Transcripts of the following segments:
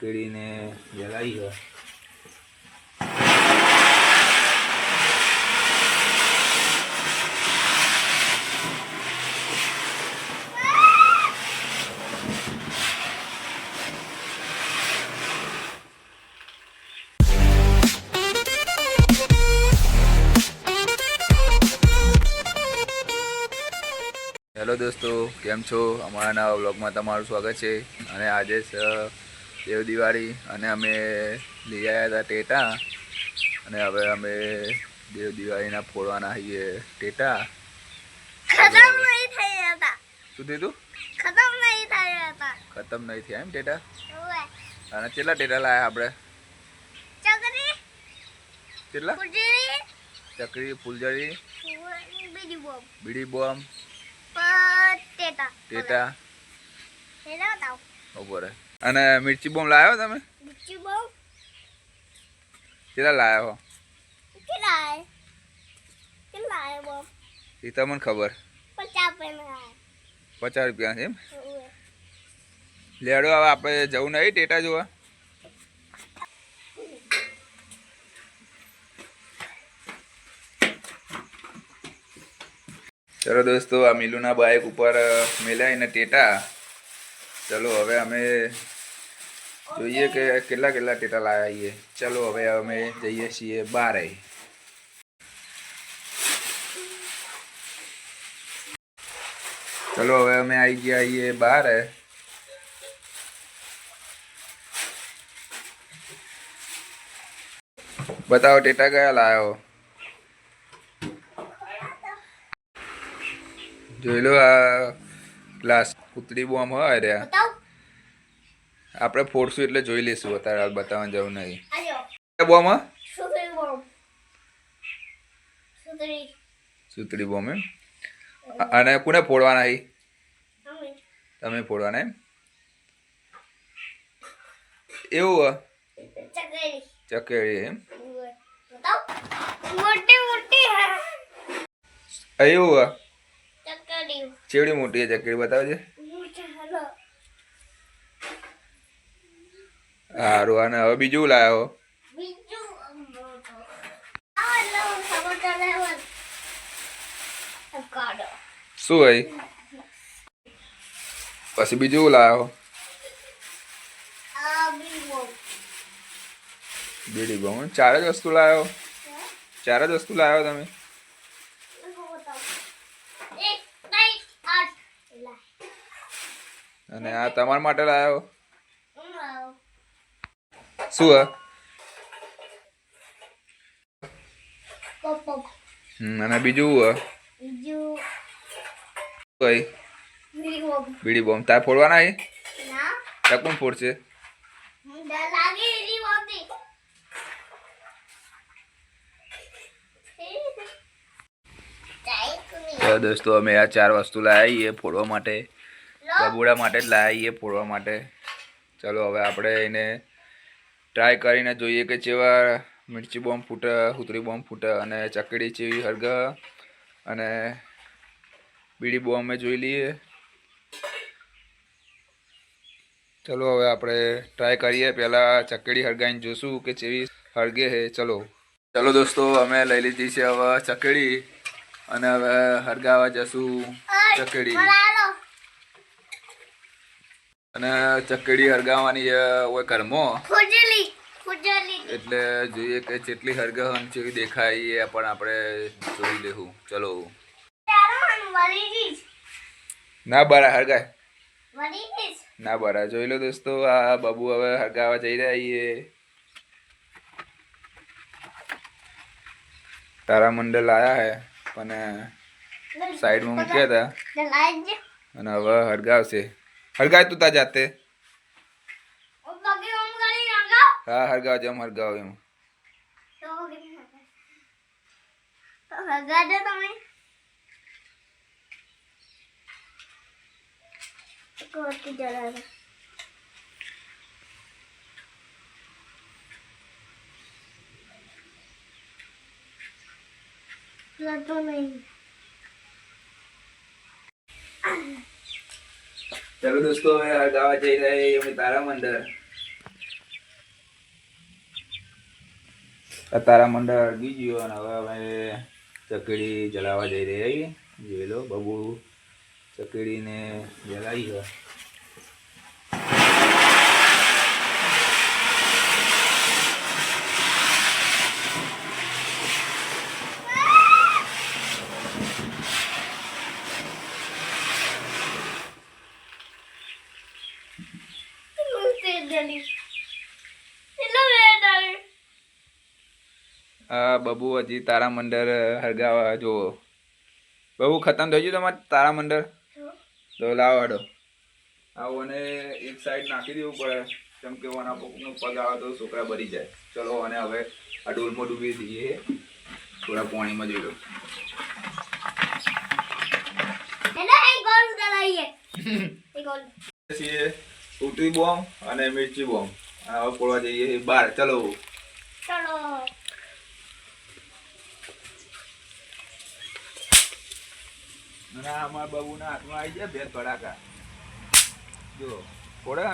ચકેડીને જલાવી હોય હેલો દોસ્તો, કેમ છો? અમારા નવા બ્લોગમાં તમારું સ્વાગત છે. અને આજે દેવ દિવાળી અને અમે લઈ આવ્યા હતા ટેટા. અને હવે અમે દેવ દિવાળીના ફોડવાના છીએ ટેટા. ખતમ નહીં થઈ હતા. શું થયું ખતમ નહીં થઈ હતા. ખતમ નહીં થયા એમ ટેટા? અને કેટલા ટેટા લાયા આપણે? ચકરી. કેટલા ચકરી ફૂલઝડી. બીડી બોમ. બીડી બોમ્બ ટેટા. ટેટા. તાવ. ઉપર અને મિર્ચી બોમ્બ લાવ્યો તમે? બોમ? કેટલા લાવ્યા કેટલા કેટલા હે બોમ? એ તમને ખબર? પચાસ પેના પચાસ રૂપિયા છે એમ લેડો હવે આપણે જવું નહીં ટેટા જોવા? ચલો દોસ્તો આ મિલુના બાઇક ઉપર મેલાઈને ટેટા. ચલો, હવે અમે જોઈએ કે કેટલા કેટલા ટેટા લાવ્યા ચલો, હવે અમે જઈએ છીએ બારે. ચલો, હવે અમે આવી ગયા છીએ બારે. બતાવો, ટેટા કયા લાવ્યો જોઈ લો આ ગ્લાસ પુતળી બોમ્બ હોય રહ્યા આપણે ફોડશું એટલે જોઈ લઈશું અત્યારે હાલ બતાવવાની જવું નહીં. બોમ્બ બોમ સુતળી બોમ્બ એમ. અને કોને ફોડવાના એ તમે ફોડવાના એમ? એવું ચકરી. ચકેડી એમ. મોટી મોટી એવું હ ચકરી ચેવડી મોટી છે ચકડી બતાવજે? સારું અને હવે બીજું લાવ્યો શું હોય? પછી બીજું લાવ્યો બીડી બહુ ચાર જ વસ્તુ લાવ્યો ચાર જ વસ્તુ લાવ્યો તમે. અને આ તમારા માટે લાવ્યો શું હ? અને બીજું કઈ? બીડી બોમ્બ. તાર ફોડવાના ત્યાં કોણ ફોડશે? દોસ્તો, અમે આ ચાર વસ્તુ લાવીએ ફોડવા માટે. બબુડા માટે જ લાવ્યા છીએ ફોડવા માટે. ચલો હવે આપણે એને ટ્રાય કરીને જોઈએ કે જેવા મિર્ચી બોમ્બ ફૂટે હુતરી બોમ્બ ફૂટે અને ચકડી ચેવી હરગ અને બીડી બોમ્બ અમે જોઈ લઈએ. ચલો હવે આપણે ટ્રાય કરીએ. પહેલાં ચકડી હળગાઈને જોશું કે ચેવી હળગે હે ચલો. ચલો દોસ્તો, અમે લઈ લીધી છે હવે ચકડી. અને હવે હરગાવા જશું ચકડી. અને ચકડી હરગાવાની હોય ખુજલી એટલે જોઈએ કે જેટલી હરગહન જેવી દેખાય એ પણ આપણે જોઈ લેવું. ચલો. ના બરા હરગાય. ના બરા જોઈ લો દોસ્તો આ બાબુ હવે હરગાવા જઈ રહ્યા છીએ તારા મંડળ આયા હે. પણ સાઈડમાં મૂક્યા હતા. અને હવે હળગાવશે. હરગાય તું તા જાતે હા હરગાવ જમ હરગાવ એમ. તમે. લડતો નહીં ચલો દોસ્તો હવે અગાવા જઈ રહ્યા અમે તારા મંડળ આ તારા મંડળ અડગી ગયો અને હવે અમે ચકડી જલાવા જઈ રહ્યા છીએ જોઈ લો બબુ ચકડીને જલાવી ગયા બબુ હજી તારા મંડળ હરગાવા જો બબુ ખતમ થઈ ગયું તમારે તારા મંડળ? તો લાવો હડો. આવો અને એક સાઈડ નાખી દેવું પડે. કેમ કે વાના પગનો પગ આવે તો છોકરા ભરી જાય. ચલો અને હવે આ ડોલમાં ડૂબી દઈએ થોડા પાણીમાં જોઈ લો. છીએ. ઉટરી બોમ્બ અને મિર્ચી બોમ્બ હવે પોળવા જઈએ બહાર ચલો. અને આ અમારા બાબુના હાથમાં આવી જાય બે કડાકા. જો ફોડે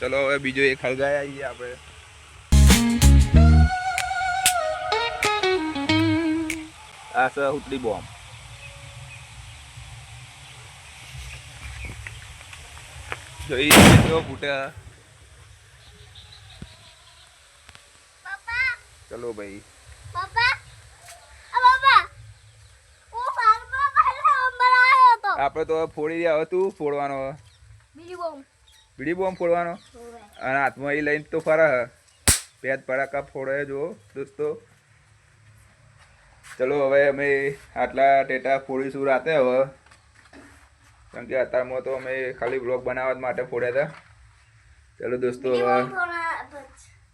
ચલો હવે બીજો એક હળગાઈ આવીએ આપણે આ છે હુટલી બોમ્બ ચલો ભાઈ આપણે તો ફોડી રહ્યા તું ફોડવાનો હવે. બીડી બોમ્બ ફોડવાનો? અને હાથમાં એ લઈને તો ફરે હે. પેટ પડાકા ફોડે જો દોસ્તો. ચલો હવે અમે આટલા ટેટા ફોડીશું રાતે હવે. કેમ કે અત્યારમાં તો અમે ખાલી બ્લોગ બનાવવા માટે ફોડ્યા હતા. ચલો દોસ્તો હવે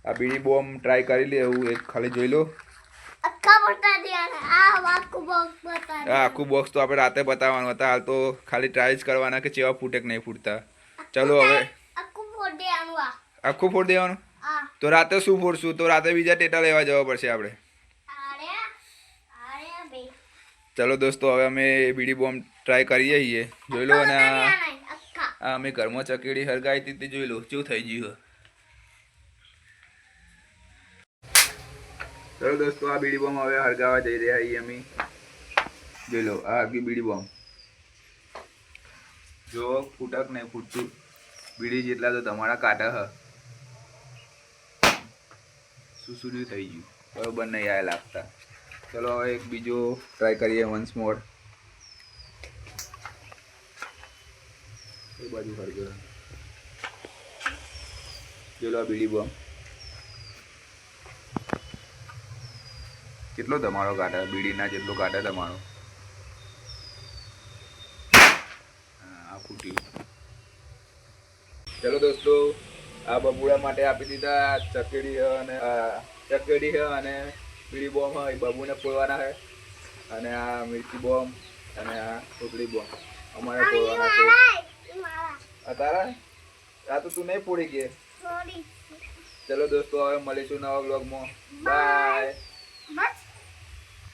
આ બીડી બોમ્બ ટ્રાય કરી લે એવું એક ખાલી જોઈ લો આખું બોક્સ તો આપણે રાતે બતાવવાનું હતા. હાલ તો ખાલી ટ્રાય જ કરવાના કે ચેવા ફૂટે કે નહીં ફૂટતા. ચલો હવે. આખું ફોડ દેવાનું? તો રાતે શું ફોડશું? તો રાતે બીજા ટેટા લેવા જવા પડશે આપણે. ચલો દોસ્તો હવે અમે બીડી બોમ્બ ટ્રાય કરીએ છીએ. જોઈ લો અને આ આ અમે ઘરમાં ચકેડી હરગાઈ હતી તે જોઈ લો શું થઈ ગયું ચલો દોસ્તો આ બીડી બોમ્બ હવે હરગાવા જઈ રહ્યા છીએ અમે. જોઈ લો આ હરગી બીડી બોમ્બ. જો ફૂટક નહીં ફૂટતું. બીડી જેટલા તો તમારા કાંટા હ. સુસુડ્યું થઈ ગયું. બરોબર નહીં આ લાગતા. ચલો હવે એક બીજો ટ્રાય કરીએ વન્સ મોર એ બાજુ હરગર ચલો આ બીડી બમ. કેટલો તમારો કાંટા? બીડીના જેટલો કાંટા તમારો? આ ફૂટ્યું ચલો દોસ્તો આ બબુડા માટે આપી દીધા ચકેડી હ અને ચકેડી હ અને પીળી બોમ્બ હ એ બબુને ફોડવાના છે અને આ મિર્ચી બોમ્બ અને આ ટુકડી બોમ્બ અમારે ફોડવાના છે. તારા? આ તો તું નહીં ફોડી ગયે ચલો દોસ્તો હવે મળીશું નવા બ્લોગમાં બાય